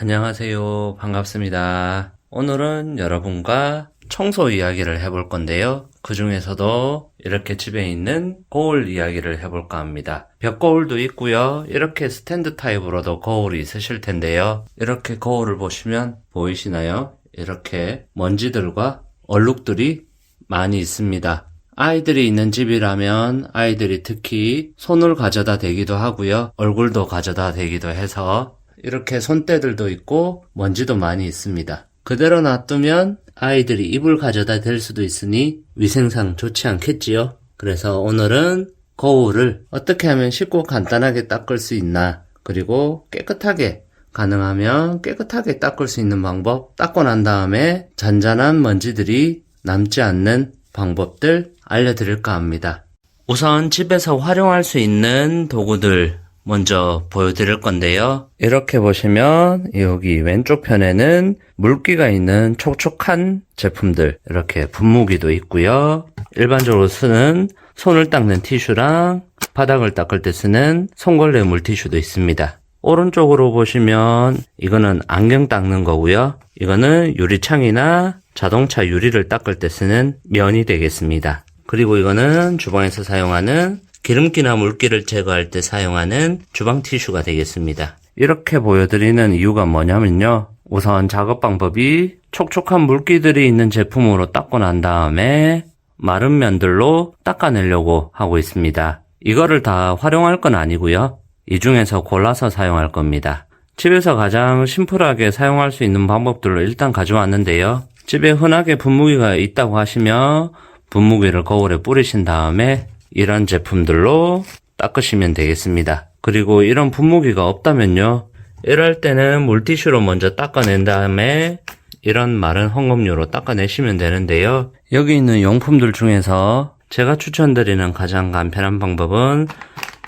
안녕하세요. 반갑습니다. 오늘은 여러분과 청소 이야기를 해볼 건데요. 그 중에서도 이렇게 집에 있는 거울 이야기를 해볼까 합니다. 벽 거울도 있고요. 이렇게 스탠드 타입으로도 거울이 있으실 텐데요. 이렇게 거울을 보시면 보이시나요? 이렇게 먼지들과 얼룩들이 많이 있습니다. 아이들이 있는 집이라면 아이들이 특히 손을 가져다 대기도 하고요. 얼굴도 가져다 대기도 해서 이렇게 손때들도 있고 먼지도 많이 있습니다. 그대로 놔두면 아이들이 이불 가져다 댈 수도 있으니 위생상 좋지 않겠지요. 그래서 오늘은 거울을 어떻게 하면 쉽고 간단하게 닦을 수 있나 그리고 깨끗하게 가능하면 깨끗하게 닦을 수 있는 방법 닦고 난 다음에 잔잔한 먼지들이 남지 않는 방법들 알려드릴까 합니다. 우선 집에서 활용할 수 있는 도구들 먼저 보여드릴 건데요. 이렇게 보시면 여기 왼쪽 편에는 물기가 있는 촉촉한 제품들 이렇게 분무기도 있고요. 일반적으로 쓰는 손을 닦는 티슈랑 바닥을 닦을 때 쓰는 손걸레 물티슈도 있습니다. 오른쪽으로 보시면 이거는 안경 닦는 거고요. 이거는 유리창이나 자동차 유리를 닦을 때 쓰는 면이 되겠습니다. 그리고 이거는 주방에서 사용하는 기름기나 물기를 제거할 때 사용하는 주방 티슈가 되겠습니다. 이렇게 보여드리는 이유가 뭐냐면요. 우선 작업 방법이 촉촉한 물기들이 있는 제품으로 닦고 난 다음에 마른 면들로 닦아내려고 하고 있습니다. 이거를 다 활용할 건 아니고요. 이 중에서 골라서 사용할 겁니다. 집에서 가장 심플하게 사용할 수 있는 방법들로 일단 가져왔는데요. 집에 흔하게 분무기가 있다고 하시면 분무기를 거울에 뿌리신 다음에 이런 제품들로 닦으시면 되겠습니다. 그리고 이런 분무기가 없다면요. 이럴 때는 물티슈로 먼저 닦아낸 다음에 이런 마른 헝겊류로 닦아내시면 되는데요. 여기 있는 용품들 중에서 제가 추천드리는 가장 간편한 방법은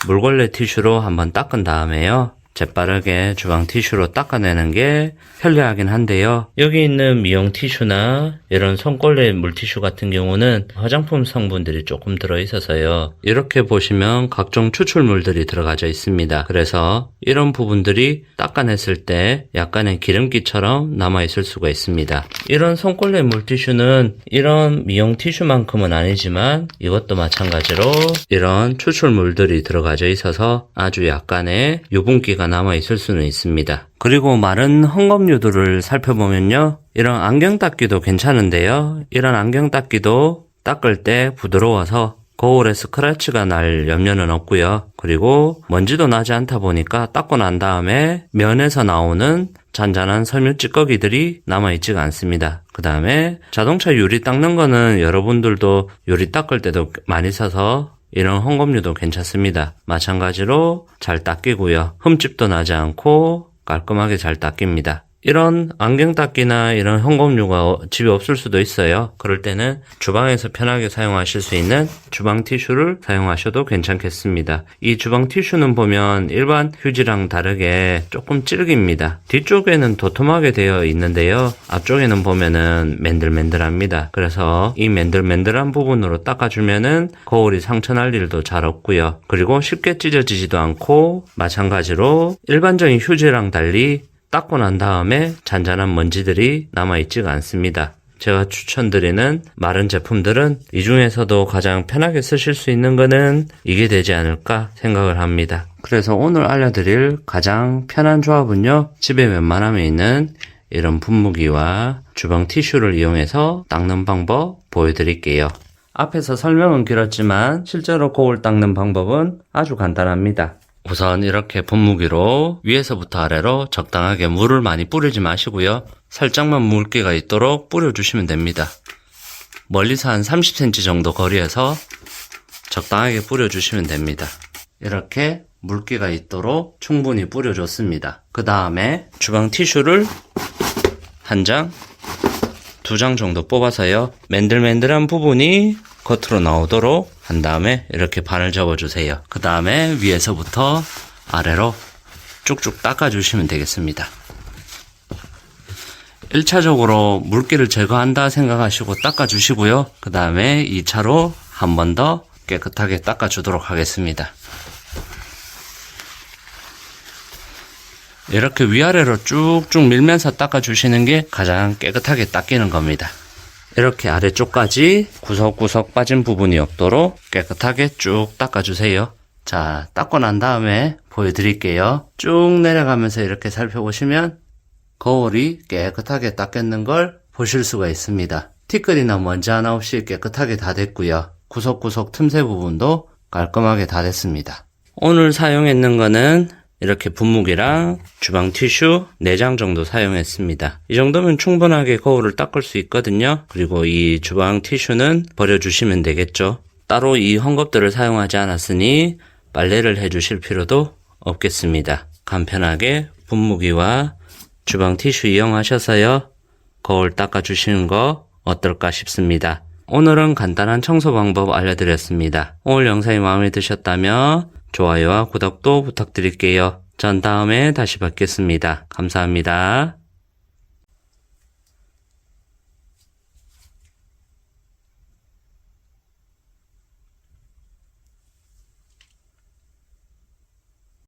물걸레 티슈로 한번 닦은 다음에요. 재빠르게 주방 티슈로 닦아내는 게 편리하긴 한데요. 여기 있는 미용 티슈나 이런 손걸레 물티슈 같은 경우는 화장품 성분들이 조금 들어있어서요. 이렇게 보시면 각종 추출물들이 들어가져 있습니다. 그래서 이런 부분들이 닦아냈을 때 약간의 기름기처럼 남아있을 수가 있습니다. 이런 손걸레 물티슈는 이런 미용 티슈만큼은 아니지만 이것도 마찬가지로 이런 추출물들이 들어가져 있어서 아주 약간의 유분기가 남아 있을 수는 있습니다. 그리고 마른 헝겊류들을 살펴보면요. 이런 안경 닦기도 괜찮은데요. 이런 안경 닦기도 닦을 때 부드러워서 거울에 스크래치가 날 염려는 없고요. 그리고 먼지도 나지 않다 보니까 닦고 난 다음에 면에서 나오는 잔잔한 섬유 찌꺼기들이 남아있지가 않습니다. 그 다음에 자동차 유리 닦는 거는 여러분들도 유리 닦을 때도 많이 써서 이런 헝겊류도 괜찮습니다. 마찬가지로 잘 닦이고요. 흠집도 나지 않고 깔끔하게 잘 닦입니다. 이런 안경 닦기나 이런 헝겊류가 집에 없을 수도 있어요. 그럴 때는 주방에서 편하게 사용하실 수 있는 주방 티슈를 사용하셔도 괜찮겠습니다. 이 주방 티슈는 보면 일반 휴지랑 다르게 조금 질깁니다. 뒤쪽에는 도톰하게 되어 있는데요. 앞쪽에는 보면은 맨들맨들합니다. 그래서 이 맨들맨들한 부분으로 닦아주면은 거울이 상처 날 일도 잘 없고요. 그리고 쉽게 찢어지지도 않고 마찬가지로 일반적인 휴지랑 달리 닦고 난 다음에 잔잔한 먼지들이 남아있지가 않습니다. 제가 추천드리는 마른 제품들은 이 중에서도 가장 편하게 쓰실 수 있는 거는 이게 되지 않을까 생각을 합니다. 그래서 오늘 알려드릴 가장 편한 조합은요, 집에 웬만하면 있는 이런 분무기와 주방 티슈를 이용해서 닦는 방법 보여드릴게요. 앞에서 설명은 길었지만 실제로 거울 닦는 방법은 아주 간단합니다. 우선 이렇게 분무기로 위에서부터 아래로 적당하게 물을 많이 뿌리지 마시고요. 살짝만 물기가 있도록 뿌려주시면 됩니다. 멀리서 한 30cm 정도 거리에서 적당하게 뿌려주시면 됩니다. 이렇게 물기가 있도록 충분히 뿌려줬습니다. 그 다음에 주방 티슈를 한 장, 두 장 정도 뽑아서요. 맨들맨들한 부분이 겉으로 나오도록 한 다음에 이렇게 반을 접어주세요. 그 다음에 위에서부터 아래로 쭉쭉 닦아주시면 되겠습니다. 1차적으로 물기를 제거한다 생각하시고 닦아주시고요. 그 다음에 2차로 한 번 더 깨끗하게 닦아주도록 하겠습니다. 이렇게 위아래로 쭉쭉 밀면서 닦아주시는 게 가장 깨끗하게 닦이는 겁니다. 이렇게 아래쪽까지 구석구석 빠진 부분이 없도록 깨끗하게 쭉 닦아주세요. 자, 닦고 난 다음에 보여드릴게요. 쭉 내려가면서 이렇게 살펴보시면 거울이 깨끗하게 닦였는 걸 보실 수가 있습니다. 티끌이나 먼지 하나 없이 깨끗하게 다 됐고요. 구석구석 틈새 부분도 깔끔하게 다 됐습니다. 오늘 사용했는 거는 이렇게 분무기랑 주방 티슈 4장 정도 사용했습니다. 이 정도면 충분하게 거울을 닦을 수 있거든요. 그리고 이 주방 티슈는 버려주시면 되겠죠. 따로 이 헝겊들을 사용하지 않았으니 빨래를 해주실 필요도 없겠습니다. 간편하게 분무기와 주방 티슈 이용하셔서요. 거울 닦아주시는 거 어떨까 싶습니다. 오늘은 간단한 청소 방법 알려드렸습니다. 오늘 영상이 마음에 드셨다면 좋아요와 구독도 부탁드릴게요. 전 다음에 다시 뵙겠습니다. 감사합니다.